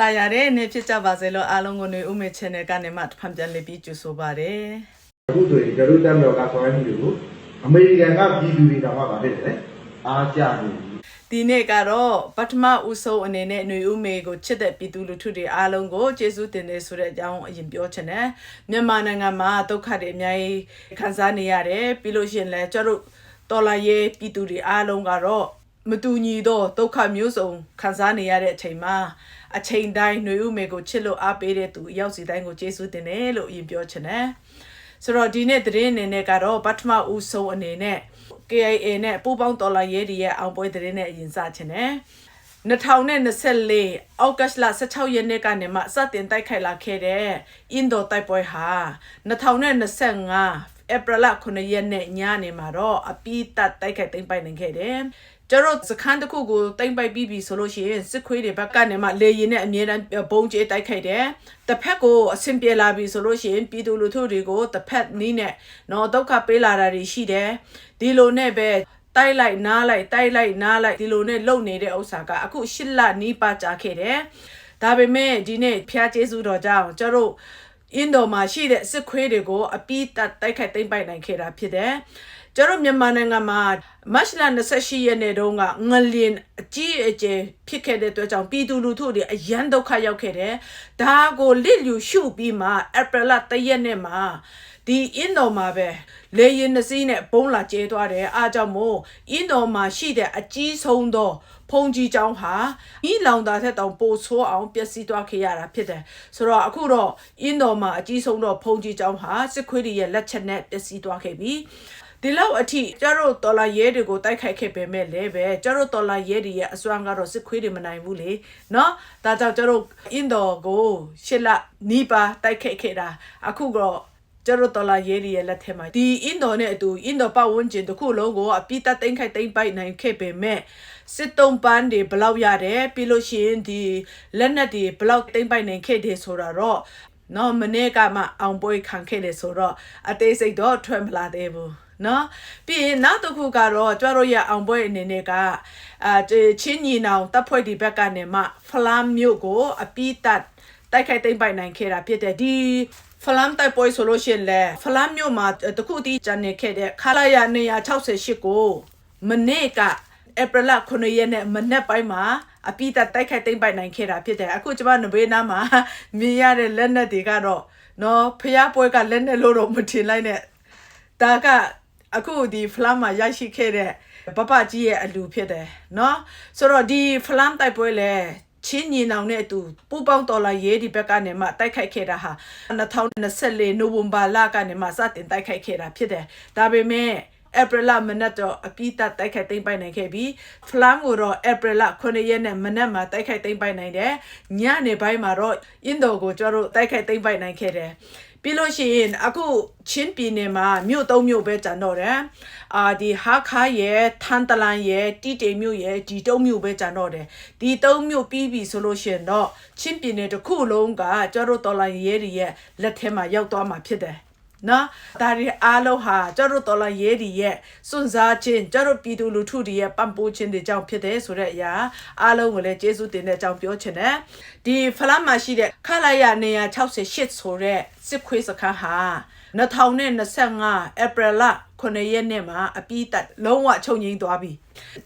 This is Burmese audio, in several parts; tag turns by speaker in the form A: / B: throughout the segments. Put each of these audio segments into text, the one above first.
A: တာယာတဲ့နေ့ဖြစ်ကြပါစေလို့အားလုံးကိုနေဦးမေ channel ကနေမှတစ်ဖန်ပြန်လည်ပြီးကြိုဆိုပါရစေ
B: အခုဆိုရင်ကျွန်တော်တို့တက်မြောက်ကဆောင်ရွက်မှုတွေကိုအမေရိကန်ကပြည်သူတွေတောင်မှဗာဖြစ်တယ်လေအားကြနေပြီ
A: ဒီနေ့ကတော့ပထမဦးဆုံးအနေနဲ့ຫນွေဦးမေကိုချစ်တဲ့ပြည်သူလူထုတွေအားလုံးကိုကျေးဇူးတင်နေဆိုတဲ့အကြောင်းအရင်ပြောချင်တယ်မြန်မာနိုင်ငံမှာဒုက္ခတွေအများကြီးခံစားနေရတယ်ပြီးလို့ရှိရင်လည်းကျတို့တော်လာရေးပြည်သူတွေအားလုံးကတော့မတူညီသောဒုက္ခမျိုးစုံခံစားနေရတဲ့အချိန်မှာ အချိန်တိုင်းຫນွေဦးမေကိုချစ်လို့အားပေးတဲ့သူအရောက်စီတိုင်းကိုကျေးဇူးတင်တယ်လို့အရင်ပြောချင်တယ်ဆိုတော့ဒီနေ့သတင်းအနေနဲ့ကတော့ပထမဦးဆုံးအနေနဲ့ KIA နဲ့ပူးပေါင်းတော်လာရေးဒီရဲ့အောင်ပွဲသတင်းနဲ့အရင်စချင်တယ်2024အောက်ဂတ်လ16ရက်နေ့ကနေမှစတင်တိုက်ခိုက်လာခဲ့တဲ့အင်ဒိုတိုက်ပွဲဟာ2025ဧပြီလ9ရက်နေ့ညနေမှာတော့အပိတတ်တိုက်ခိုက်သိမ်းပိုက်နိုင်ခဲ့တယ် ကျတော့စခန်းတစ်ခုကိုတိမ့်ပိုက်ပြီးပြီဆိုလို့ရှိရင်စစ်ခွေးတွေဘက်ကနေမှလေရင်နဲ့အမြဲတမ်းဘုံကျဲတိုက်ခိုက်တယ်။တစ်ဖက်ကိုအဆင်ပြေလာပြီဆိုလို့ရှိရင်ပြည်သူလူထုတွေကိုတစ်ဖက်နီးနဲ့တော့ဒုက္ခပေးလာတာတွေရှိတယ်။ဒီလိုနဲ့ပဲတိုက်လိုက်နားလိုက်တိုက်လိုက်နားလိုက်ဒီလိုနဲ့လုံနေတဲ့ဥစ္စာကအခုရှစ်လနီးပါကြာခဲ့တယ်။ဒါပေမဲ့ဒီနေ့ဖျားကျေးဇူးတော်ကြောင့်ကျတို့အင်ဒိုမှာရှိတဲ့စစ်ခွေးတွေကိုအပိတတ်တိုက်ခိုက်သိမ်းပိုက်နိုင်ခဲ့တာဖြစ်တယ်။ ကျတို့မြန်မာနိုင်ငံမှာမတ်လ28ရက်နေ့တုန်းကငလျင်အကြီးအကျယ်ဖြစ်ခဲ့တဲ့အတွက်ကြောင့်ပြည်သူလူထုတွေအယမ်းဒုက္ခရောက်ခဲ့တယ်။ဒါကိုလစ်လျူရှုပြီးမှဧပြီလ3ရက်နေ့မှာဒီအင်ဒိုမှာပဲလေရင်နှစီးနဲ့ဘုံလာကျဲသွားတယ်အားကြောင့်မို့အင်ဒိုမှာရှိတဲ့အကြီးဆုံးသောဖုန်ကြီးကျောင်းဟာဤလောင်တာထက်တောင်ပိုဆိုးအောင်ပျက်စီးသွားခဲ့ရတာဖြစ်တယ်ဆိုတော့အခုတော့အင်ဒိုမှာအကြီးဆုံးသောဖုန်ကြီးကျောင်းဟာစစ်ခွေးတွေရဲ့လက်ချက်နဲ့ပျက်စီးသွားခဲ့ပြီ ဒီလောက်အထိကျတို့တော်လာရဲတွေကိုတိုက်ခိုက်ခဲ့ပေမဲ့လည်းပဲကျတို့တော်လာရဲတွေရဲ့အစွမ်းကတော့စစ်ခွေးတွေမနိုင်ဘူးလေနော်ဒါကြောင့်ကျတို့အင်ဒိုကိုရှစ်လနီးပါတိုက်ခိုက်ခဲ့တာအခုတော့ကျတို့တော်လာရဲတွေရဲ့လက်ထက်မှာဒီအင်ဒိုနဲ့အတူအင်ဒိုပတ်ဝန်းကျင်တစ်ခုလုံးကိုအပိတတ်သိမ်းခိုက်သိမ်းပိုက်နိုင်ခဲ့ပေမဲ့စစ်တုံးပန်းတွေဘယ်လောက်ရတယ်ပြီးလို့ရှိရင်ဒီလက်နက်တွေဘယ်လောက်သိမ်းပိုက်နိုင်ခဲ့တယ်ဆိုတာတော့နော်မနေ့ကမှအောင်ပွဲခံခဲ့တယ်ဆိုတော့အသေးစိတ်တော့ထွက်မလာသေးဘူး နော်ပြီးရင်နောက်တစ်ခုကတော့ကျွတ်တို့ရအောင်ပွဲအနေနဲ့ကအာချင်းညီနောင်တပ်ဖွဲ့ဒီဘက်ကနေမှဖလမ်မြို့ကိုအပိတတ်တိုက်ခိုက်သိမ်းပိုက်နိုင်ခဲ့တာဖြစ်တယ်ဒီဖလမ်တိုက်ပွဲဆိုလို့ရှိရင်လေဖလမ်မြို့မှာတခုတည်းကျန်နေခဲ့တဲ့ခလာရ268ကိုမနေ့ကဧပြီလ9ရက်နေ့မနက်ပိုင်းမှာအပိတတိုက်ခိုက်သိမ်းပိုက်နိုင်ခဲ့တာဖြစ်တယ်အခုကျမနဘေးနားမှာမြင်ရတဲ့လက်နက်တွေကတော့နော်ဖျားပွဲကလက်နက်လို့တော့မထင်လိုက်နဲ့ဒါက အခုဒီဖလမ်မှာရရှိခဲ့တဲ့ပပကြီးရဲ့အလူဖြစ်တယ်နော်ဆိုတော့ဒီဖလမ်တိုက်ပွဲလဲချင်းညီနောင်နဲ့အတူပူပေါင်းတော်လာရေးဒီဘက်ကနေမှတိုက်ခိုက်ခဲ့တာဟာ2024နိုဝင်ဘာလကနေမှစတင်တိုက်ခိုက်ခဲ့တာဖြစ်တယ်ဒါပေမဲ့ဧပြီလမနက်တော့အပိတတိုက်ခိုက်သိမ်းပိုက်နိုင်ခဲ့ပြီးဖလမ်ကိုတော့ဧပြီလ9ရက်နဲ့မနက်မှာတိုက်ခိုက်သိမ်းပိုက်နိုင်တယ်ညနေပိုင်းမှာတော့အင်ဒိုကိုကျတို့တိုက်ခိုက်သိမ်းပိုက်နိုင်ခဲ့တယ် ပြီးလို့ရှိရင်အခုချင်းပြည်နယ်မှာမြို့သုံးမြို့ပဲကျန်တော့တယ်အာဒီဟာခါရဲ့ထန်တလန်ရဲ့တီတေမြို့ရဲ့ဒီတုံးမြို့ပဲကျန်တော့တယ်ဒီတုံးမြို့ပြီးပြီဆိုလို့ရှိရင်တော့ချင်းပြည်နယ်တစ်ခုလုံးကကျတို့တော်လိုင်းရဲတွေရဲ့လက်ထဲမှာရောက်သွားမှာဖြစ်တယ် နော်ဒါရီအားလုံးဟာကျတို့တော်လာရဲဒီရဲ့စွန့်စားခြင်းကျတို့ပြည်သူလူထုတွေရဲ့ပံ့ပိုးခြင်းတွေကြောင့်ဖြစ်တယ်ဆိုတဲ့အရာအားလုံးကိုလည်းကျေးဇူးတင်တဲ့အကြောင်းပြောချင်တယ်ဒီဖလမ်းမှာရှိတဲ့ခလာရ168ဆိုတဲ့စစ်ခွေးစခန်းဟာ2025ဧပြီလ9ရက်နေ့မှာအပိတတ်လုံးဝချုပ်ငိမ့်သွားပြီ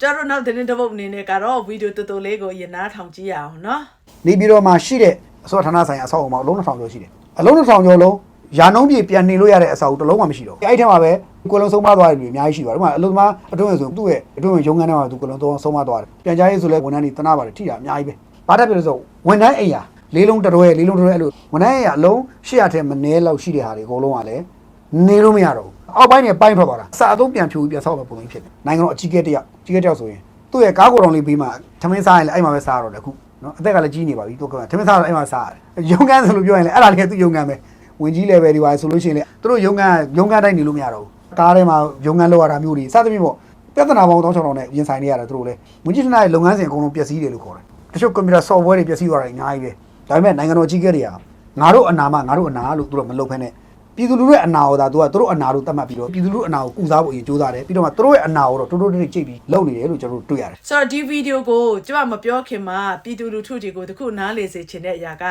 A: ကျတို့နောက်သတင်းတစ်ပုဒ်အနေနဲ့ကတော့ဗီဒီယိုတူတူလေးကိုရင်နားထောင်ကြည့်ရအောင်နော်
C: နေပြည်တော်မှာရှိတဲ့အစောဌာနဆိုင်ရာအဆောက်အအုံမှာအလုံး2000ကျော်ရှိတယ်အလုံး2000ကျော်လုံး ရာနှုံးပြေပြန်နေလို့ရတဲ့အဆောက်အဦတစ်လုံးမှမရှိတော့ဘူးအဲ့ဒီထဲမှာပဲကိုလုံးဆုံးမသွားတယ်လူအများကြီးရှိပါတယ်ဥပမာအလုံးသမားအတွင်းဝင်ဆိုသူ့ရဲ့အတွင်းဝင်ရုံးခန်းထဲမှာသူကိုလုံးသုံးဆုံးမသွားတယ်ပြန်ကြားရေးဆိုလဲဝန်ထမ်းတွေတနာပါတယ်ထိတာအများကြီးပဲဘာတက်ပြီလို့ဆိုဝန်ထမ်းအိမ်ယာလေးလုံးတရွဲလေးလုံးတရွဲအဲ့လိုဝန်ထမ်းအိမ်ယာအလုံး800ထဲမနည်းလောက်ရှိတဲ့ဟာတွေအကုန်လုံးကလည်းနေလို့မရတော့ဘူးအောက်ပိုင်းနဲ့ပိုင်းထွက်သွားတာစာအုပ်ပြန်ဖြူပြီးပြန်ဆောက်တဲ့ပုံမျိုးဖြစ်တယ်နိုင်ငံတော်အကြီးအကဲတယောက်အကြီးအကဲတယောက်ဆိုရင်သူ့ရဲ့ကားကိုယ်တော်လေးပြီးမှထမင်းစားရင်လည်းအဲ့မှာပဲစားရတော့တယ်အခုနော်အသက်ကလည်းကြီးနေပါပြီသူကထမင်းစားတော့အဲ့မှာစားရတယ်ရုံးခန်းဆိုလို့ပြောရင်လည်းအဲ့ဒါလေးကသူ့ရုံးခန်းပဲ ဝင်ကြီး level တွေပါဆိုလို့ရှိရင်လေသူတို့ရုံးခန်းရုံးခန်းတိုင်းနေလို့မရတော့ဘူးကားထဲမှာရုံးခန်းလောက်ရတာမျိုးတွေစသဖြင့်ပေါ့ပြဿနာပေါင်းတောင်းချောင်းတောင်းနဲ့ရင်ဆိုင်နေရတယ်သူတို့လေဝင်ကြီးဌာနရဲ့လုပ်ငန်းစဉ်အကုန်လုံးပျက်စီးတယ်လို့ခေါ်တယ်တချို့ကွန်ပျူတာ software တွေပျက်စီးသွားတာအများကြီးပဲဒါပေမဲ့နိုင်ငံတော်ကြီးကဲတွေကငါတို့အနာမငါတို့အနာလို့သူတို့မလုပ်ဖ ೇನೆ ပြည်သူလူထုရဲ့အနာကိုဒါသူကသူတို့အနာလို့သတ်မှတ်ပြီးတော့ပြည်သူလူထုအနာကိုကုစားဖို့အရင်စူးစမ်းတယ်ပြီးတော့မှသူတို့ရဲ့အနာကိုတော့တိုးတိုးတိတ်တိတ်ကြိတ်ပြီးလုပ်နေတယ်လို့ကျွန်တော်တို့တွေ့ရတယ်
A: ဆိုတော့ဒီဗီဒီယိုကိုကျမမပြောခင်မှာပြည်သူလူထုတွေကိုတခုနားလေစေချင်တဲ့အရာက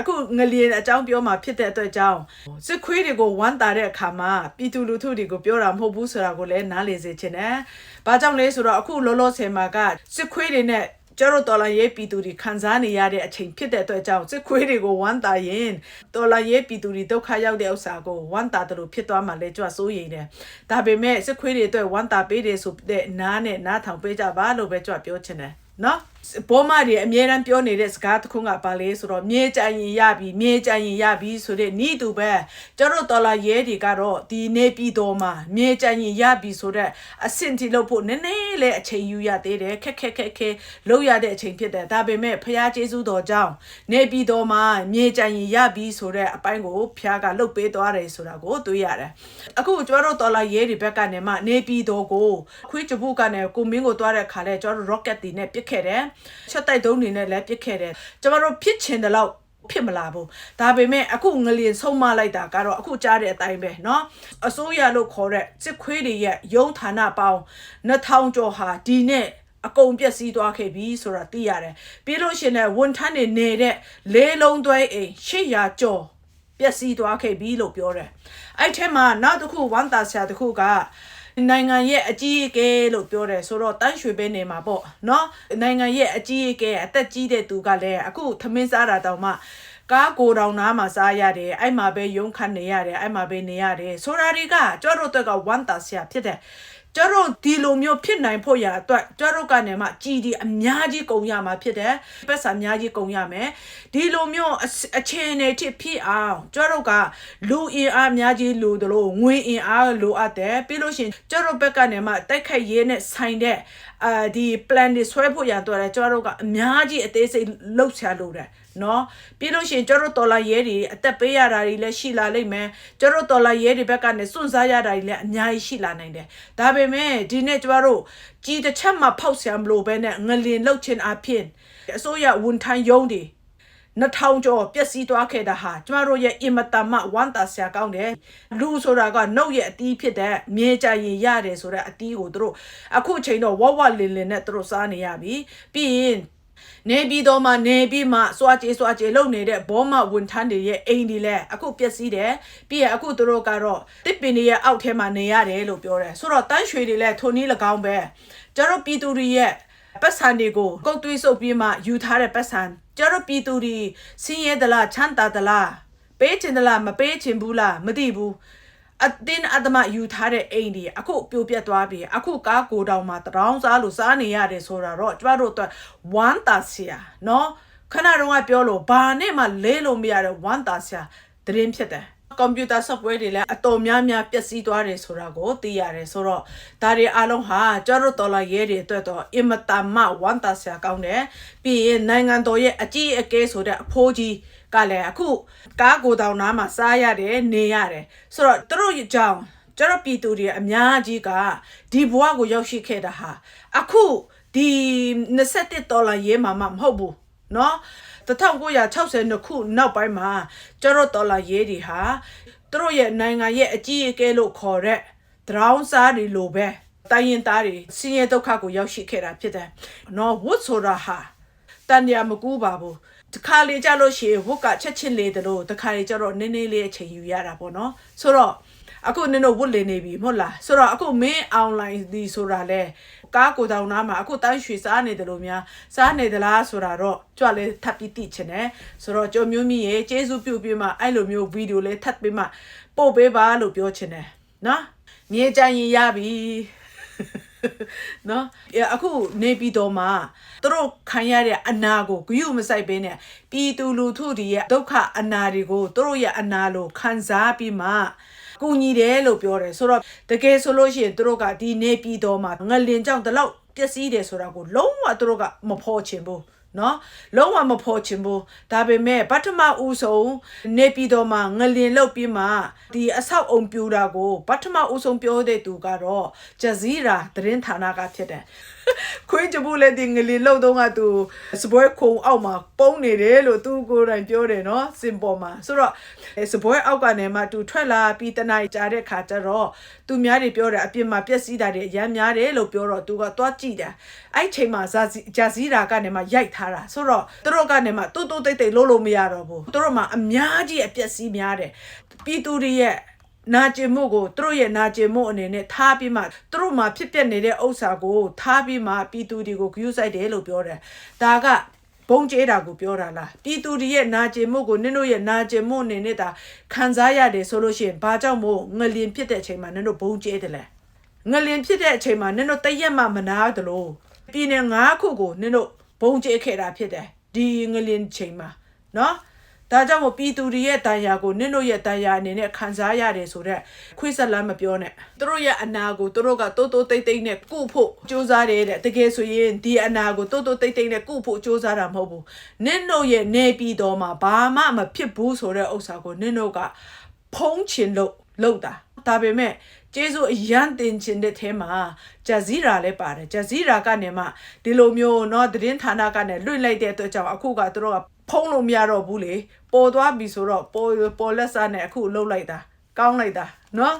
A: အခုငလျင်အကြောင်းပြောမှာဖြစ်တဲ့အတွက်ကြောင့်စစ်ခွေးတွေကိုဝမ်းတာတဲ့အခါမှာပြည်သူလူထုတွေကိုပြောတာမဟုတ်ဘူးဆိုတာကိုလည်းနားလေစေချင်တယ်။ဘာကြောင့်လဲဆိုတော့အခုလောလောဆယ်မှာကစစ်ခွေးတွေနဲ့ ကျတော့တော်လာရေးပြည်သူတွေခံစားနေရတဲ့အချိန်ဖြစ်တဲ့အတွက်ကြောင့်စစ်ခွေးတွေကိုဝမ်းတာရင်တော်လာရေးပြည်သူတွေဒုက္ခရောက်တဲ့ဥစ္စာကိုဝမ်းတာတယ်လို့ဖြစ်သွားမှလည်းကြွစိုးရိမ်တယ်။ဒါပေမဲ့စစ်ခွေးတွေအတွက်ဝမ်းတာပေးတယ်ဆိုတဲ့နားနဲ့နားထောင်ပေးကြပါလို့ပဲကြွပြောချင်တယ်နော် ဘောမတွေအမြဲတမ်းပြောနေတဲ့စကားတစ်ခုကပါလေဆိုတော့မြေကြရင်ရပြီမြေကြရင်ရပြီဆိုတဲ့ဤသူပဲကျတို့တော်လာရဲတွေကတော့ဒီနေပြည်တော်မှာမြေကြရင်ရပြီဆိုတဲ့အဆင့်တီလို့ဖို့နည်းနည်းလေးအချိန်ယူရသေးတယ်ခက်ခက်ခက်ခဲလောက်ရတဲ့အချိန်ဖြစ်တယ်ဒါပေမဲ့ဖះကျေးဇူးတော်ကြောင့်နေပြည်တော်မှာမြေကြရင်ရပြီဆိုတဲ့အပိုင်းကိုဖះကလှုပ်ပေးသွားတယ်ဆိုတာကိုတွေ့ရတယ်အခုကျတို့တော်လာရဲတွေဘက်ကနေမှနေပြည်တော်ကိုခွေးချပုကနေကိုမင်းကိုသွားတဲ့ခါလဲကျတို့ rocket တွေနဲ့ပစ်ခဲ့တယ်ချက်တိုက်တုံးတွေနဲ့လည်းပစ်ခဲ့တယ်ကျမတို့ဖြစ်ချင်တယ်လို့ဖြစ်မလာဘူးဒါပေမဲ့အခုငလျင်ဆုံးမလိုက်တာကတော့အခုကြားတဲ့အတိုင်းပဲเนาะအစိုးရလို့ခေါ်တဲ့စစ်ခွေးတွေရဲ့ရုံးဌာနပေါင်း2000ကျော်ဟာဒီနေ့အကုန်ပြက်စီးသွားခဲ့ပြီဆိုတာသိရတယ်ပြီးလို့ရှိရင်ဝန်ထမ်းတွေနေတဲ့လေးလုံးသွဲအိမ်800ကျော်ပျက်စီးသွားခဲ့ပြီလို့ပြောတယ်အဲ့ထဲမှာနောက်တစ်ခုဝမ်တာဆရာတစ်ခုက နိုင်ငံရဲ့အကြီးအကဲလို့ပြောတယ်ဆိုတော့တန်းရွှေပဲနေမှာပေါ့နော်နိုင်ငံရဲ့အကြီးအကဲအသက်ကြီးတဲ့သူကလည်းအခုသမင်းစားတာတောင်မှကားကိုတောင်နားမှာစားရတယ်အဲ့မှာပဲရုံးခတ်နေရတယ်အဲ့မှာပဲနေရတယ်ဆိုတာတွေကကြောက်တော့အတွက်ကဝမ်းတာဆရာဖြစ်တယ် ကျတို့ဒီလိုမျိုးဖြစ်နိုင်ဖို့ရာအတွက်ကျတို့ကနေမှကြည်ဒီအများကြီးကုန်ရမှာဖြစ်တယ်။ပတ်စာအများကြီးကုန်ရမယ်။ဒီလိုမျိုးအစအခြေအနေတစ်ဖြစ်အောင်ကျတို့ကလူအင်အားအများကြီးလိုတယ်လို့ငွေအင်အားလိုအပ်တယ်။ပြီးလို့ရှိရင်ကျတို့ဘက်ကနေမှတိုက်ခိုက်ရေးနဲ့ဆိုင်တဲ့အာဒီ plan တွေဆွဲဖို့ရတော့တယ်ကျတို့ကအများကြီးအသေးစိတ်လှုပ်ရှားလို့တယ်။ နော်ပြီးလို့ရှိရင်ကျတို့တော်လာရဲတွေအသက်ပေးရတာတွေလည်းရှိလာလိမ့်မယ်ကျတို့တော်လာရဲတွေဘက်ကနေစွန့်စားရတာတွေလည်းအများကြီးရှိလာနိုင်တယ်ဒါပေမဲ့ဒီနေ့ကျတို့ကြီးတစ်ချက်မှဖောက်ဆရာမလို့ပဲနဲ့ငလင်လှုပ်ခြင်းအဖြစ်အစိုးရဝန်ထမ်းယုံတွေ2000ကျော်ပျက်စီးသွားခဲ့တာဟာကျမတို့ရဲ့အင်မတန်မှဝမ်းသာစရာကောင်းတယ်လူဆိုတာကနှုတ်ရဲ့အတီးဖြစ်တဲ့မြေကြရင်ရတယ်ဆိုတဲ့အတီးကိုတို့အခုချိန်တော့ဝဝလင်လင်နဲ့တို့စားနေရပြီပြီးရင် နေပြီးတော့မှနေပြီးမှစွာကြေးစွာကြေးလုံနေတဲ့ဘောမဝန်ထမ်းတွေရဲ့အိမ်တွေလည်းအခုပျက်စီးတယ်ပြီးရင်အခုတို့ကတော့တစ်ပင်တွေရဲ့အောက်ထဲမှာနေရတယ်လို့ပြောတယ်ဆိုတော့တန်းရွှေတွေလည်းထုံနည်း၎င်းပဲကျတော့ပြည်သူတွေရဲ့ပတ်စံတွေကိုကုတ်သွေးစုပ်ပြီးမှယူထားတဲ့ပတ်စံကျတော့ပြည်သူတွေဆင်းရဲသလားချမ်းသာသလားပေးချင်သလားမပေးချင်ဘူးလားမသိဘူး အတင်းအတမယူထားတဲ့အိမ်တွေအခုပြိုပြက်သွားပြီအခုကားကိုတောင်မှာတရောင်းစားလို့စားနေရတယ်ဆိုတာတော့ကျမတို့အတွက်ဝမ်းသာစရာနော်ခဏတော့ကပြောလို့ဘာနဲ့မှလဲလို့မရတဲ့ဝမ်းသာစရာတရင်ဖြစ်တယ်ကွန်ပျူတာ software တွေလည်းအတော်များများပျက်စီးသွားတယ်ဆိုတာကိုသိရတယ်ဆိုတော့ဒါတွေအားလုံးဟာကျတော့ဒေါ်လာရဲတွေအတွက်တော့အင်မတန်မှဝမ်းသာစရာကောင်းတယ်ပြီးရင်နိုင်ငံတော်ရဲ့အကြီးအကဲဆိုတဲ့အဖိုးကြီး ကလည်းအခုကားကိုတောင်နားမှာစားရတယ်နေရတယ်ဆိုတော့သူတို့ကြောင့်ကျတော့ပြည်သူတွေအများကြီးကဒီဘဝကိုရောက်ရှိခဲ့တာဟာအခုဒီ21ဒေါ်လာရေးမှာမှမဟုတ်ဘူးเนาะ1962ခုနောက်ပိုင်းမှာကျတော့ဒေါ်လာရေးတွေဟာသူတို့ရဲ့နိုင်ငံရဲ့အကြီးအကဲလို့ခေါ်တဲ့ဒရောင်းစားတွေလိုပဲတိုင်းရင်သားတွေဆင်းရဲဒုက္ခကိုရောက်ရှိခဲ့တာဖြစ်တယ်။နော်ဝတ်ဆိုတာဟာတန်ရမကူပါဘူး။ တခါလေကြလို့ရှိရင်ဝတ်ကချက်ချင်းလေတယ်လို့တခါလေကြတော့နည်းနည်းလေးအချိန်ယူရတာပေါ့နော်။ဆိုတော့အခုနင်တို့ဝတ်လေနေပြီမဟုတ်လားဆိုတော့အခုမင်းအွန်လိုင်းဒီဆိုတာလဲကားကိုတောင်နားမှာအခုတန်းရွှေစားနေတယ်လို့များစားနေသလားဆိုတာတော့ကြွလဲထပ်ပြီးသိချင်တယ်ဆိုတော့ကြုံမျိုးမြင့်ရေကျေးဇူးပြုပြီးမှအဲ့လိုမျိုးဗီဒီယိုလေးထပ်ပြီးမှပို့ပေးပါလို့ပြောချင်တယ်နော်မြေကြရင်ရပြီ နော်အခုနေပြည်တော်မှာသူတို့ခံရတဲ့အနာကိုဂရုမစိုက်ဘဲနဲ့ပြည်သူလူထုတွေရဲ့ဒုက္ခအနာတွေကိုသူတို့ရဲ့အနာလိုခံစားပြီးမှကူညီတယ်လို့ပြောတယ်ဆိုတော့တကယ်ဆိုလို့ရှိရင်သူတို့ကဒီနေပြည်တော်မှာငလင်ကြောင့်တလောက်ပျက်စီးတယ်ဆိုတာကိုလုံးဝသူတို့ကမဖော်ချင်ဘူး နော်လုံးဝမဖော်ချင်ဘူးဒါပေမဲ့ပထမဦးဆုံးနေပြည်တော်မှာငလင်လောက်ပြီးမှဒီအဆောက်အုံပြူတာကိုပထမဦးဆုံးပြောတဲ့သူကတော့ဂျဇီရာသတင်းဌာနကဖြစ်တယ် ခွေးကြဘူးလည်းဒီငလီလောက်တော့ကသူစပွဲခုံအောက်မှာပုံနေတယ်လို့သူကိုယ်တိုင်ပြောတယ်နော်စင်ပေါ်မှာဆိုတော့အဲစပွဲအောက်ကနေမှသူထွက်လာပြီးတနားကြားတဲ့ခါကျတော့သူများတွေပြောတယ်အပြင်မှာပျက်စီးတာတွေအများများတယ်လို့ပြောတော့သူကသွားကြည့်တယ်အဲ့ချိန်မှာဇာစီဂျာစီရာကနေမှရိုက်ထားတာဆိုတော့သူတို့ကနေမှတူတူတိတ်တိတ်လုံးလို့မရတော့ဘူးသူတို့မှအများကြီးအပျက်စီးများတယ်ပြည်သူတွေရဲ့ နာကျင်မှုကိုသူတို့ရဲ့နာကျင်မှုအနေနဲ့ထားပြီးမှသူတို့မှာဖြစ်ပျက်နေတဲ့ဥစ္စာကိုထားပြီးမှပြည်သူတွေကိုဂရုစိုက်တယ်လို့ပြောတယ်။ဒါကဘုံကျဲတာကိုပြောတာလားပြည်သူတွေရဲ့နာကျင်မှုကိုနင်တို့ရဲ့နာကျင်မှုအနေနဲ့ဒါခံစားရတယ်ဆိုလို့ရှိရင်ဘာကြောင့်မို့ငလျင်ဖြစ်တဲ့အချိန်မှာနင်တို့ဘုံကျဲတယ်လဲငလျင်ဖြစ်တဲ့အချိန်မှာနင်တို့တရက်မှမနာသလိုပြည်နယ်၅ခုကိုနင်တို့ဘုံကျဲခဲ့တာဖြစ်တယ်ဒီငလျင်ချိန်မှာနော် ဒါကြောင့်မို့ပြည်သူတွေရဲ့တန်ရာကိုနင့်တို့ရဲ့တန်ရာအနေနဲ့ခံစားရတယ်ဆိုတော့ခွေးဆက်လမ်းမပြောနဲ့သူတို့ရဲ့အနာကိုသူတို့ကတိုးတိုးတိတ်တိတ်နဲ့ကုဖို့စူးစမ်းတယ်တဲ့တကယ်ဆိုရင်ဒီအနာကိုတိုးတိုးတိတ်တိတ်နဲ့ကုဖို့စူးစမ်းတာမဟုတ်ဘူးနင့်တို့ရဲ့နေပြီးတော့မှဘာမှမဖြစ်ဘူးဆိုတဲ့ဥစ္စာကိုနင့်တို့ကဖုံးချင်လို့လောက်တာဒါပေမဲ့ကျေးဇူးအရန်တင်ချင်တဲ့အဲမှာဂျာဇီရာလည်းပါတယ်ဂျာဇီရာကနေမှဒီလိုမျိုးเนาะသတင်းဌာနကနေလွှင့်လိုက်တဲ့အတွက်ကြောင့်အခုကသူတို့က ဖုံးလို့မရတော့ဘူးလေပေါ်သွားပြီဆိုတော့ပေါ်ပေါ်လက်စနဲ့အခုလှုပ်လိုက်တာကောင်းလိုက်တာနော်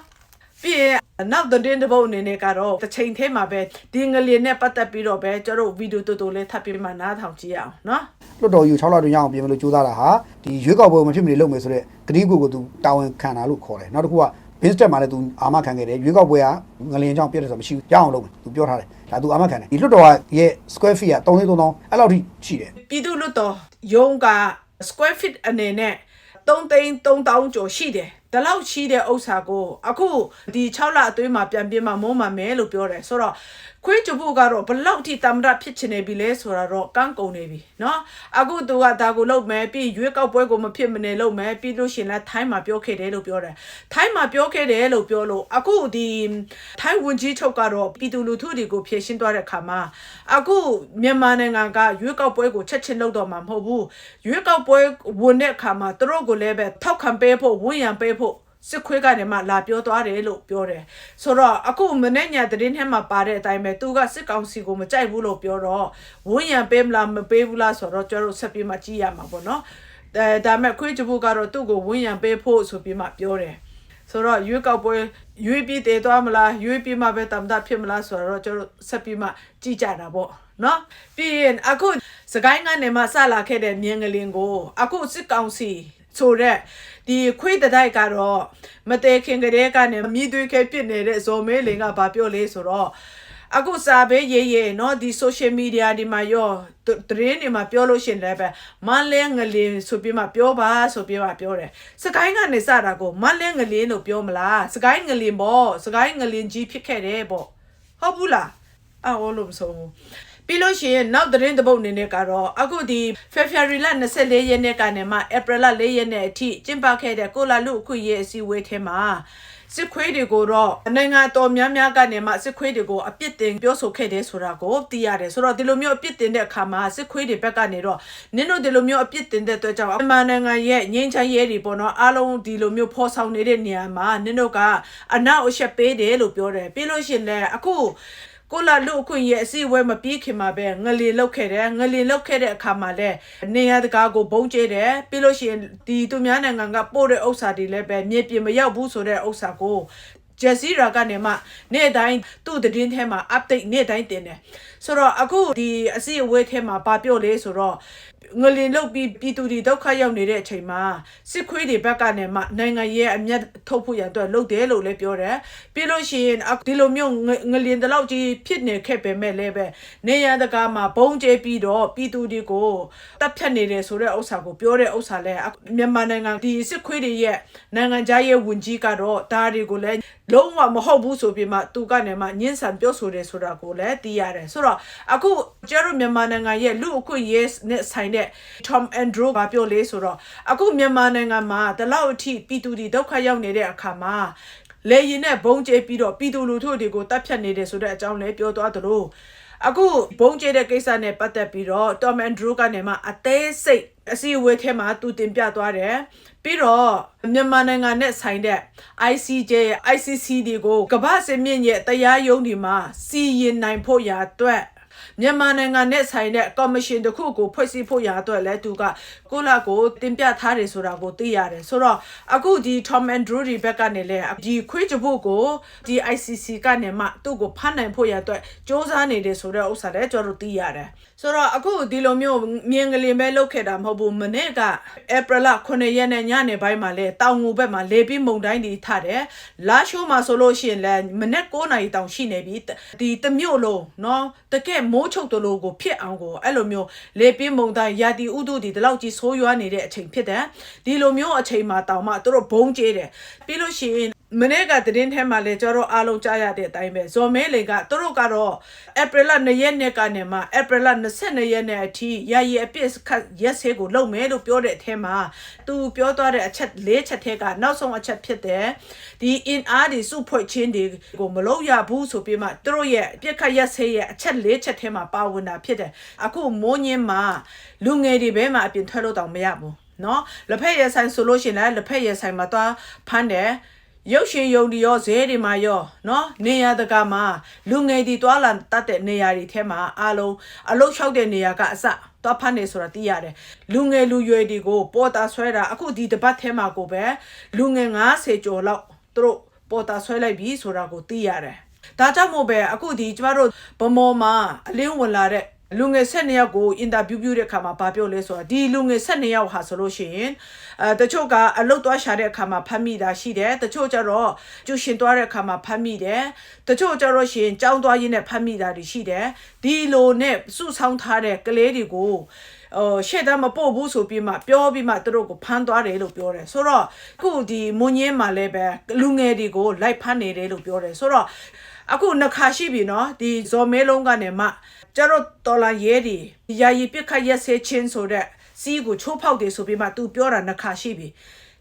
A: ပြီးရင်နောက်သတင်းတစ်ပုဒ်အနေနဲ့ကတော့တစ်ချိန်သေးမှာပဲဒီငလျင်နဲ့ပတ်သက်ပြီးတော့ပဲကျတို့ဗီဒီယိုတူတူလေးထပ်ပြီးမှနားထောင်ကြည့်ရအောင်နော်
C: လွတ်တော်ယူ6လတွင်ရအောင်ပြင်မလို့ကြိုးစားတာဟာဒီရွေးကောက်ပွဲမဖြစ်မနေလုပ်မယ်ဆိုတော့ဂတိကိုကိုသူတာဝန်ခံတာလို့ခေါ်တယ်နောက်တစ်ခုက business မှာလည်းသူအာမခံခဲ့တယ်ရွေးကောက်ပွဲကငလျင်ကြောင့်ပြည့်တယ်ဆိုတော့မရှိဘူးရအောင်လုပ်မယ်သူပြောထားတယ် ဒါသူအာမခံတယ်ဒီလွတ်တော်ရဲ့ square feet က33000အဲ့လောက်ထိရှိတယ်
A: ပြည်သူ့လွတ်တော်ရုံးက square feet အနေနဲ့3သိန်း3000ကျော်ရှိတယ် ဒါလောက်ရှိတဲ့ဥစ္စာကိုအခုဒီ6လအတွင်းမှာပြန်ပြင်းမှာမုံးမှာမဲလို့ပြောတယ်ဆိုတော့ခွေးချဖို့ကတော့ဘလောက်ထိတမရဖြစ်ချင်နေပြီလဲဆိုတာတော့ကန့်ကုန်နေပြီเนาะအခုသူကဒါကိုလုပ်မယ်ပြီးရွေးကောက်ပွဲကိုမဖြစ်မနေလုပ်မယ်ပြီးလို့ရှရင်လဲထိုင်းမှာပြောခဲ့တယ်လို့ပြောတယ်ထိုင်းမှာပြောခဲ့တယ်လို့ပြောလို့အခုဒီထိုင်းဝန်ကြီးချုပ်ကတော့ပြည်သူလူထုတွေကိုဖြည့်ရှင်းသွားတဲ့ခါမှာအခုမြန်မာနိုင်ငံကရွေးကောက်ပွဲကိုချက်ချင်းလုပ်တော့မှာမဟုတ်ဘူးရွေးကောက်ပွဲဝင်တဲ့အခါမှာသူတို့ကိုလည်းပဲထောက်ခံပေးဖို့ဝန်ရံပေးဖို့ ို့ စစ်ခွေးကနေမှလာပြောသွားတယ်လို့ပြောတယ်ဆိုတော့အခုမနေ့ညသတင်းထဲမှာပါတဲ့အတိုင်းပဲသူကစစ်ကောင်စီကိုမကြိုက်ဘူးလို့ပြောတော့ဝန်းရံပေးမလားမပေးဘူးလားဆိုတော့ကျွန်တော်တို့ဆက်ပြီးမှကြည့်ရမှာပေါ့နော်အဲဒါမဲ့ခွေးချဖို့ကတော့သူ့ကိုဝန်းရံပေးဖို့ဆိုပြီးမှပြောတယ်ဆိုတော့ရွေးကောက်ပွဲရွေးပြီးတည်သွားမလားရွေးပြီးမှပဲတမ်တာဖြစ်မလားဆိုတော့ကျွန်တော်တို့ဆက်ပြီးမှကြည့်ကြတာပေါ့နော်ပြီးရင်အခုစကိုင်းကနေမှစလာခဲ့တဲ့မြင်းကလေးကိုအခုစစ်ကောင်စီ ဆိုတော့ဒီခွေးတတိုက်ကတော့မတဲခင်ကလေးကနေမြည်သွေးခဲပြစ်နေတဲ့ဇော်မဲလင်ကဘာပြောလဲဆိုတော့အခုစာပေးရေးရေးနော်ဒီ social media ဒီမှာရောသတင်းတွေမှာပြောလို့ရှင်လည်းပဲမန်းလဲငလင်းဆိုပြီးမှပြောပါဆိုပြီးမှပြောတယ်စကိုင်းကနေစတာကိုမန်းလဲငလင်းလို့ပြောမလားစကိုင်းငလင်းပေါ့စကိုင်းငလင်းကြီးဖြစ်ခဲ့တယ်ပေါ့ဟုတ်ဘူးလားအော်လို့မဆိုဘူး ပြီးလို့ရှိရင်နောက်သတင်းတစ်ပုဒ်အနေနဲ့ကတော့အခုဒီ February လ24ရက်နေ့ကနေမှ April လ4ရက်နေ့အထိကျင်းပခဲ့တဲ့ကိုလာလူအခွင့်အရေးအစည်းအဝေးထဲမှာစစ်ခွေးတွေကိုတော့နိုင်ငံတော်များများကနေမှစစ်ခွေးတွေကိုအပြစ်တင်ပြောဆိုခဲ့တယ်ဆိုတာကိုသိရတယ်ဆိုတော့ဒီလိုမျိုးအပြစ်တင်တဲ့အခါမှာစစ်ခွေးတွေဘက်ကနေတော့နင်တို့ဒီလိုမျိုးအပြစ်တင်တဲ့အတွက်ကြောင့်မြန်မာနိုင်ငံရဲ့ငြိမ်းချမ်းရေးတွေပေါ့နော်အားလုံးဒီလိုမျိုးဖော်ဆောင်နေတဲ့နေရာမှာနင်တို့ကအနောက်အရှက်ပေးတယ်လို့ပြောတယ်ပြီးလို့ရှိရင်လည်းအခု ကိုလာလူအခွင့်ရဲ့အစည်းအဝဲမပြီးခင်မှာပဲငလီလောက်ခဲ့တယ်ငလီလောက်ခဲ့တဲ့အခါမှာလဲနေရတကာကိုဘုံကျဲတယ်ပြီးလို့ရှိရင်ဒီသူများနိုင်ငံကပို့တဲ့ဥစ္စာတွေလည်းပဲမြေပြင်မရောက်ဘူးဆိုတဲ့ဥစ္စာကိုဂျက်စီရာကနေမှနေ့တိုင်းသူ့သတင်းထဲမှာ update နေ့တိုင်းတင်တယ်ဆိုတော့အခုဒီအစည်းအဝေးထဲမှာဘာပြောလဲဆိုတော့ ငလင်လုတ်ပြီးပြည်သူတွေဒုက္ခရောက်နေတဲ့အချိန်မှာစစ်ခွေးတွေဘက်ကနေမှနိုင်ငံရေးအမျက်ထုတ်ဖို့ရန်အတွက်လုပ်တယ်လို့လည်းပြောတယ်ပြီးလို့ရှိရင်အခုဒီလိုမျိုးငငလင်တလောက်ကြီးဖြစ်နေခဲ့ပေမဲ့လည်းပဲနေရတကာမှာဘုံကျဲပြီးတော့ပြည်သူတွေကိုတပ်ဖြတ်နေတယ်ဆိုတဲ့ဥစ္စာကိုပြောတဲ့ဥစ္စာလည်းအခုမြန်မာနိုင်ငံဒီစစ်ခွေးတွေရဲ့နိုင်ငံခြားရေးဝန်ကြီးကတော့ဒါတွေကိုလည်းလုံးဝမဟုတ်ဘူးဆိုပြီးမှသူကနေမှညှင်းဆန်ပြောဆိုတယ်ဆိုတာကိုလည်းသိရတယ်ဆိုတော့အခုကျတော့မြန်မာနိုင်ငံရဲ့လူအခွင့်အရေးနဲ့ဆိုင်တဲ့ Tom Andrew ကပြောလေဆိုတော့အခုမြန်မာနိုင်ငံမှာဒီလောက်အထိပြည်သူတွေဒုက္ခရောက်နေတဲ့အခါမှာလေရင်နဲ့ဘုံကျဲပြီးတော့ပြည်သူလူထုတွေကိုတပ်ဖြတ်နေတယ်ဆိုတဲ့အကြောင်းလည်းပြောသွားသလိုအခုဘုံကျဲတဲ့ကိစ္စနဲ့ပတ်သက်ပြီးတော့ Tom Andrew ကနေမှအသေးစိတ်အစည်းအဝေးထဲမှာသူတင်ပြသွားတယ်ပြီးတော့မြန်မာနိုင်ငံနဲ့ဆိုင်တဲ့ ICJ ICC တွေကိုကမ္ဘာ့စင်မြင့်ရဲ့တရားရုံးဒီမှာစီရင်နိုင်ဖို့ရာအတွက် မြန်မာနိုင်ငံနဲ့ဆိုင်တဲ့ကော်မရှင်တစ်ခုကိုဖွဲ့စည်းဖို့ရအတွက်လဲသူကကိုလာကိုတင်ပြထားတယ်ဆိုတာကိုသိရတယ်ဆိုတော့အခုဒီ Tom Andrew ဒီဘက်ကနေလဲဒီခွေးချဖို့ကိုဒီ ICC ကနေမှသူ့ကိုဖမ်းနိုင်ဖို့ရအတွက်စ조사နေတယ်ဆိုတော့ဥစ္စာလဲကျွန်တော်တို့သိရတယ် ဆိုတော့အခုဒီလိုမျိုးမြင်ကလေးပဲလုပ်ခဲ့တာမဟုတ်ဘူးမနေ့က April လ9ရက်နဲ့ညနေပိုင်းမှာလဲတောင်ငူဘက်မှာလေပြီးမုန်တိုင်းတွေထတယ်လာရှိုးမှာဆိုလို့ရှိရင်လဲမနေ့9နာရီတောင်ရှိနေပြီဒီတမျိုးလုံးเนาะတကယ်မိုးချုပ်တလို့ကိုဖြစ်အောင်ကိုအဲ့လိုမျိုးလေပြီးမုန်တိုင်းရာတီဥတုဒီဒီလောက်ကြီးဆိုးရွားနေတဲ့အချိန်ဖြစ်တယ်ဒီလိုမျိုးအချိန်မှာတောင်မှသူတို့ဘုံကျဲတယ်ပြီးလို့ရှိရင် မနေ့ကသတင်းထဲမှာလည်းကျွန်တော်အားလုံးကြားရတဲ့အတိုင်းပဲဇော်မဲလေကသူတို့ကတော့ April 2ရက်နေ့ကနေမှ April 22ရက်နေ့အထိရရအပြစ်ခတ်ရက်ဆေးကိုလုပ်မယ်လို့ပြောတဲ့အထဲမှာသူပြောသွားတဲ့အချက်၄ချက်ထဲကနောက်ဆုံးအချက်ဖြစ်တဲ့ဒီ NR တွေစုဖွဲ့ချင်းတွေကိုမလုပ်ရဘူးဆိုပြီးမှသူတို့ရဲ့အပြစ်ခတ်ရက်ဆေးရဲ့အချက်၄ချက်ထဲမှာပါဝင်တာဖြစ်တယ်အခုမိုးညင်းမှာလူငယ်တွေဘဲမှာအပြင်ထွက်လို့တောင်မရဘူးနော်လက်ဖက်ရဆိုင်ဆိုလို့ရှိရင်လည်းလက်ဖက်ရဆိုင်မှာသွားဖမ်းတယ် ရုပ်ရှင်ယုံဒီရောဈေးတွေမှာရောနော်နေရာတကာမှာလူငယ်တွေတွာလာတတ်တဲ့နေရာတွေထဲမှာအလုံးအလုတ်လျှောက်တဲ့နေရာကအစတွားဖတ်နေဆိုတာသိရတယ်လူငယ်လူရွယ်တွေကိုပေါ်တာဆွဲတာအခုဒီတပတ်ထဲမှာကိုပဲလူငယ်90ကျော်လောက်သူတို့ပေါ်တာဆွဲလိုက်ပြီဆိုတာကိုသိရတယ်ဒါကြောင့်မို့ပဲအခုဒီကျမတို့ဗမောမှာအလင်းဝင်လာတဲ့ လူငယ်၁၂ယောက်ကိုအင်တာဗျူးပြုတဲ့အခါမှာဘာပြောလဲဆိုတော့ဒီလူငယ်၁၂ယောက်ဟာဆိုလို့ရှိရင်အဲတချို့ကအလုတ်သွားရှာတဲ့အခါမှာဖမ်းမိတာရှိတယ်တချို့ကျတော့ကျူရှင်သွားတဲ့အခါမှာဖမ်းမိတယ်တချို့ကျတော့ရှင်ကြောင်းသွားရင်းနဲ့ဖမ်းမိတာတွေရှိတယ်ဒီလိုနဲ့စုဆောင်းထားတဲ့ကလေးတွေကိုဟိုရှေ့တမ်းမပို့ဘူးဆိုပြီးမှပြောပြီးမှသူတို့ကိုဖမ်းသွားတယ်လို့ပြောတယ်ဆိုတော့အခုဒီမွန်ညင်းမှာလည်းပဲလူငယ်တွေကိုလိုက်ဖမ်းနေတယ်လို့ပြောတယ်ဆိုတော့အခုနှစ်ခါရှိပြီနော်ဒီဇော်မဲလုံးကနေမှ ကျတော့တော်လာရဲဒီယာယီပြစ်ခတ်ရက်ဆဲချင်းဆိုတဲ့စီးကိုချိုးဖောက်တယ်ဆိုပြီးမှ तू ပြောတာနှစ်ခါရှိပြီ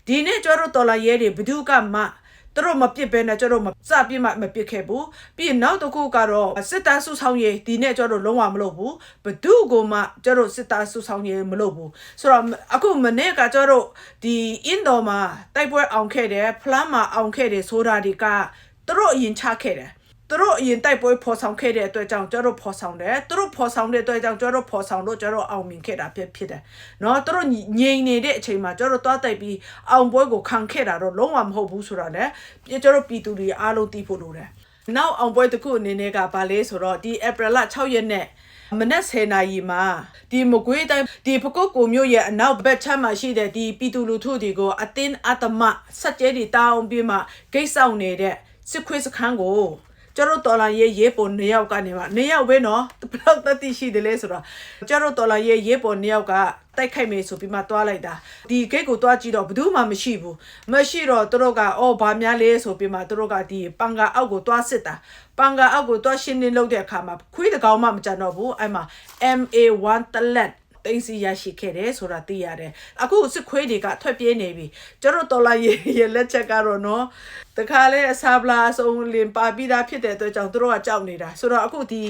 A: ဒီနေ့ကျတော့တော်လာရဲဒီဘဒုကမှသူတို့မပစ်ဘဲနဲ့ကျတော့မစပြစ်မှမပစ်ခဲ့ဘူးပြီးရင်နောက်တစ်ခုကတော့စစ်သားစုဆောင်ရေးဒီနေ့ကျတော့လုံးဝမလုပ်ဘူးဘဒုကိုမှကျတော့စစ်သားစုဆောင်ရေးမလုပ်ဘူးဆိုတော့အခုမနေ့ကကျတော့ဒီအင်ဒိုမှာတိုက်ပွဲအောင်ခဲ့တယ်ဖလမ်းမှာအောင်ခဲ့တယ်ဆိုတာဒီကသူတို့အရင်ချခဲ့တယ် သူတို့အရင်တိုက်ပွဲဖော်ဆောင်ခဲ့တဲ့အတွက်ကြောင့်ကျတော့ဖော်ဆောင်တယ်သူတို့ဖော်ဆောင်တဲ့အတွက်ကြောင့်ကျတော့ဖော်ဆောင်လို့ကျတော့အောင်မြင်ခဲ့တာဖြစ်ဖြစ်တယ်เนาะသူတို့ငြိမ်နေတဲ့အချိန်မှာကျတော့တွားတိုက်ပြီးအောင်ပွဲကိုခံခဲ့တာတော့လုံးဝမဟုတ်ဘူးဆိုတာလည်းကျတော့ပြည်သူတွေအားလုံးသိဖို့လိုတယ်နောက်အောင်ပွဲတစ်ခုအနေနဲ့ကဘာလဲဆိုတော့ဒီ April 6ရက်နေ့မနက်10နာရီမှာဒီမကွေးတိုင်းဒီပကုတ်ကိုမြို့ရဲ့အနောက်ဘက်ခြမ်းမှာရှိတဲ့ဒီပြည်သူလူထုတွေကိုအတင်းအတမစက်ကျဲတွေတောင်းပြီးမှဂိတ်ဆောင်နေတဲ့စစ်ခွေးစခန်းကို ကျတော့တော်လာရေးရေးပေါ်နေရောက်ကနေမှနေရောက်ပဲနော်ဘယ်တော့တတိရှိတယ်လဲဆိုတော့ကျတော့တော်လာရေးရေးပေါ်နေရောက်ကတိုက်ခိုက်မယ်ဆိုပြီးမှတွားလိုက်တာဒီဂိတ်ကိုတွားကြည့်တော့ဘယ်သူမှမရှိဘူးမရှိတော့သူတို့ကအော်ဘာများလဲဆိုပြီးမှသူတို့ကဒီပန်ကာအောက်ကိုတွားစစ်တာပန်ကာအောက်ကိုတွားရှင်းနေလို့တဲ့အခါမှာခွေးတကောင်မှမကြံတော့ဘူးအဲ့မှာ MA1 တလက် သိန်းစီရရှိခဲ့တယ်ဆိုတာသိရတယ်အခုစစ်ခွေးတွေကထွက်ပြေးနေပြီကျတော့တော်လာရဲ့ရဲ့လက်ချက်ကတော့နော်တခါလဲအစာပလာအစုံလင်ပါပြီးသားဖြစ်တဲ့အတွက်ကြောင့်တို့ကကြောက်နေတာဆိုတော့အခုဒီ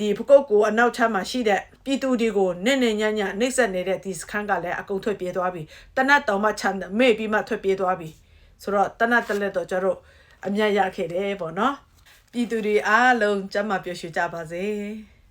A: ဒီဖကုတ်ကိုအနောက်ချမ်းမှာရှိတဲ့ပြည်သူတွေကိုနစ်နေညံ့ညံ့နှိမ့်ဆက်နေတဲ့ဒီစခန်းကလည်းအကုန်ထွက်ပြေးသွားပြီတနတ်တော်မှချမ်းမေ့ပြီးမှထွက်ပြေးသွားပြီဆိုတော့တနတ်တလက်တော့ကျတော့အမြတ်ရခဲ့တယ်ပေါ့နော်ပြည်သူတွေအားလုံးကျမ်းမာပျော်ရွှင်ကြပါစေ